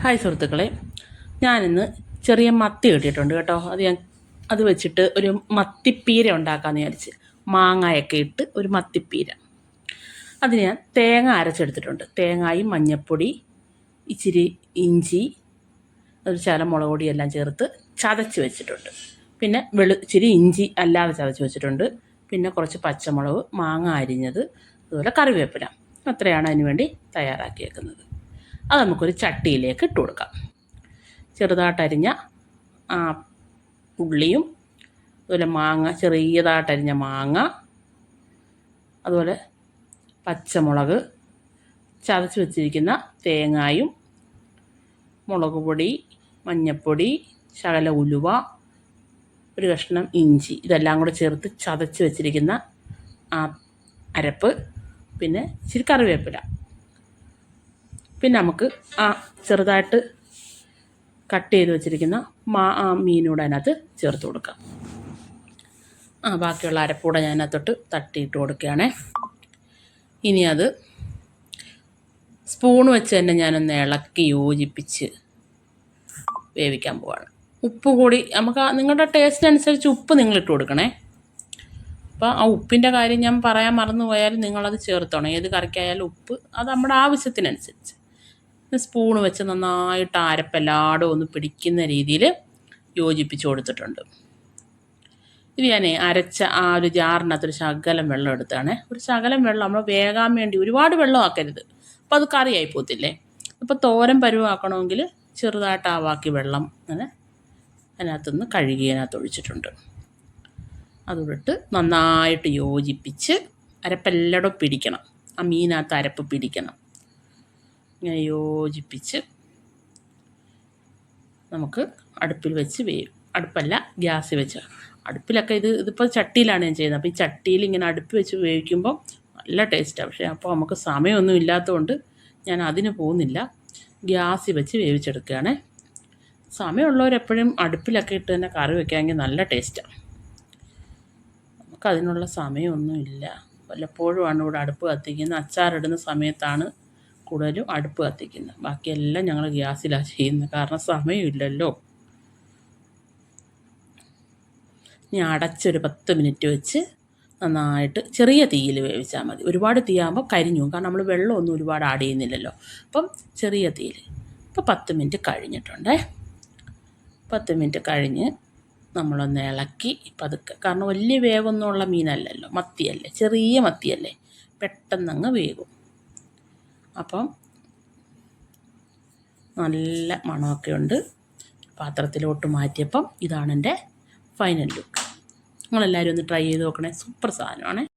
Hi സുഹൃത്തുക്കളെ. ഞാനിന്ന് ചെറിയ മത്തി കിട്ടിയിട്ടുണ്ട് കേട്ടോ. അത് ഞാൻ അത് വെച്ചിട്ട് ഒരു മത്തിപ്പീര ഉണ്ടാക്കാമെന്ന് വിചാരിച്ച് മാങ്ങയൊക്കെ ഇട്ട് ഒരു മത്തിപ്പീര. അതിന് ഞാൻ തേങ്ങ അരച്ചെടുത്തിട്ടുണ്ട്. തേങ്ങായും മഞ്ഞൾപ്പൊടി ഇച്ചിരി ഇഞ്ചി ഒരു ശകലം മുളക് പൊടിയെല്ലാം ചേർത്ത് ചതച്ച് വെച്ചിട്ടുണ്ട്. പിന്നെ വെളു ഇച്ചിരി ഇഞ്ചി അല്ലാതെ ചതച്ച് വെച്ചിട്ടുണ്ട്. പിന്നെ കുറച്ച് പച്ചമുളക് മാങ്ങ അരിഞ്ഞത് അതുപോലെ കറിവേപ്പില. അത്രയാണ് അതിന് വേണ്ടി തയ്യാറാക്കിയേക്കുന്നത്. അത് നമുക്കൊരു ചട്ടിയിലേക്ക് ഇട്ട് കൊടുക്കാം. ചെറുതായിട്ടരിഞ്ഞ ആ ഉള്ളിയും അതുപോലെ മാങ്ങ ചെറിയതായിട്ടരിഞ്ഞ മാങ്ങ അതുപോലെ പച്ചമുളക് ചതച്ച് വെച്ചിരിക്കുന്ന തേങ്ങായും മുളക് പൊടി മഞ്ഞൾപ്പൊടി ശകല ഉലുവ ഒരു കഷ്ണം ഇഞ്ചി ഇതെല്ലാം കൂടെ ചേർത്ത് ചതച്ച് വെച്ചിരിക്കുന്ന ആ അരപ്പ് പിന്നെ ഇച്ചിരി കറിവേപ്പില. പിന്നെ നമുക്ക് ആ ചെറുതായിട്ട് കട്ട് ചെയ്ത് വെച്ചിരിക്കുന്ന മാ ആ മീനൂടെ അതിനകത്ത് ചേർത്ത് കൊടുക്കാം. ആ ബാക്കിയുള്ള അരപ്പൂടെ ഞാൻ അതിനകത്തോട്ട് തട്ടിയിട്ട് കൊടുക്കുകയാണേ. ഇനി അത് സ്പൂൺ വെച്ച് തന്നെ ഞാനൊന്ന് ഇളക്കി യോജിപ്പിച്ച് വേവിക്കാൻ പോവാണ്. ഉപ്പ് കൂടി നമുക്ക് നിങ്ങളുടെ ടേസ്റ്റ് അനുസരിച്ച് ഉപ്പ് നിങ്ങൾ ഇട്ട് കൊടുക്കണേ. അപ്പോൾ ആ ഉപ്പിന്റെ കാര്യം ഞാൻ പറയാൻ മറന്നു പോയാലും നിങ്ങളത് ചേർത്തോണം. ഏത് കറിക്കായാലും ഉപ്പ് അത് നമ്മുടെ ആവശ്യത്തിനനുസരിച്ച്. സ്പൂൺ വെച്ച് നന്നായിട്ട് അരപ്പെല്ലാടും ഒന്ന് പിടിക്കുന്ന രീതിയിൽ യോജിപ്പിച്ച് കൊടുത്തിട്ടുണ്ട്. ഇത് ഞാൻ അരച്ച ആ ഒരു ജാറിനകത്തൊരു ശകലം വെള്ളം എടുത്താണ്. ഒരു ശകലം വെള്ളം നമ്മൾ വേകാൻ വേണ്ടി ഒരുപാട് വെള്ളം ആക്കരുത്. അപ്പോൾ അത് കറിയായി പോകത്തില്ലേ? അപ്പോൾ തോരൻ പരുവാക്കണമെങ്കിൽ ചെറുതായിട്ട് ആ ബാക്കി വെള്ളം അങ്ങനെ അതിനകത്തുനിന്ന് കഴുകി അതിനകത്ത് ഒഴിച്ചിട്ടുണ്ട്. അതുവിട്ട് നന്നായിട്ട് യോജിപ്പിച്ച് അരപ്പെല്ലടും പിടിക്കണം. ആ മീനകത്ത് അരപ്പ് പിടിക്കണം. ഇങ്ങനെ യോജിപ്പിച്ച് നമുക്ക് അടുപ്പിൽ വെച്ച് വേവും അടുപ്പല്ല ഗ്യാസിൽ വെച്ച്. അടുപ്പിലൊക്കെ ഇത് ഇതിപ്പോൾ ചട്ടിയിലാണ് ഞാൻ ചെയ്യുന്നത്. അപ്പോൾ ഈ ചട്ടിയിൽ ഇങ്ങനെ അടുപ്പ് വെച്ച് വേവിക്കുമ്പോൾ നല്ല ടേസ്റ്റാണ് പക്ഷേ അപ്പോൾ നമുക്ക് സമയമൊന്നും ഇല്ലാത്തതുകൊണ്ട് ഞാൻ അതിന് പോകുന്നില്ല. ഗ്യാസിൽ വെച്ച് വേവിച്ചെടുക്കുകയാണ്. സമയമുള്ളവരെപ്പോഴും അടുപ്പിലൊക്കെ ഇട്ട് തന്നെ കറി വെക്കാമെങ്കിൽ നല്ല ടേസ്റ്റാണ് നമുക്കതിനുള്ള സമയമൊന്നുമില്ല. വല്ലപ്പോഴുമാണ് ഇവിടെ അടുപ്പ് കത്തിക്കുന്നത്. അച്ചാറിടുന്ന സമയത്താണ് കൂടുതലും അടുപ്പ് കത്തിക്കുന്നത് ബാക്കിയെല്ലാം ഞങ്ങൾ ഗ്യാസിലാണ് ചെയ്യുന്നത്. കാരണം സമയമില്ലല്ലോ. ഇനി അടച്ചൊരു പത്ത് മിനിറ്റ് വെച്ച് നന്നായിട്ട് ചെറിയ തീയിൽ വേവിച്ചാൽ മതി. ഒരുപാട് തീയാകുമ്പോൾ കരിഞ്ഞു കാരണം നമ്മൾ വെള്ളമൊന്നും ഒരുപാട് ആഡ് ചെയ്യുന്നില്ലല്ലോ. അപ്പം ചെറിയ തീയിൽ. ഇപ്പോൾ പത്ത് മിനിറ്റ് കഴിഞ്ഞിട്ടുണ്ടേ. പത്ത് മിനിറ്റ് കഴിഞ്ഞ് നമ്മളൊന്ന് ഇളക്കി പതുക്കെ. കാരണം വലിയ വേവൊന്നുമുള്ള മീനല്ലല്ലോ. മത്തിയല്ലേ. ചെറിയ മത്തിയല്ലേ. പെട്ടെന്നങ്ങ് വേകും അപ്പം നല്ല മണമൊക്കെ ഉണ്ട്. പാത്രത്തിലോട്ട് മാറ്റിയപ്പം ഇതാണ് എന്റെ ഫൈനൽ ലുക്ക് നിങ്ങളെല്ലാവരും ഒന്ന് ട്രൈ ചെയ്ത് നോക്കണേ. സൂപ്പർ സാധനമാണ്.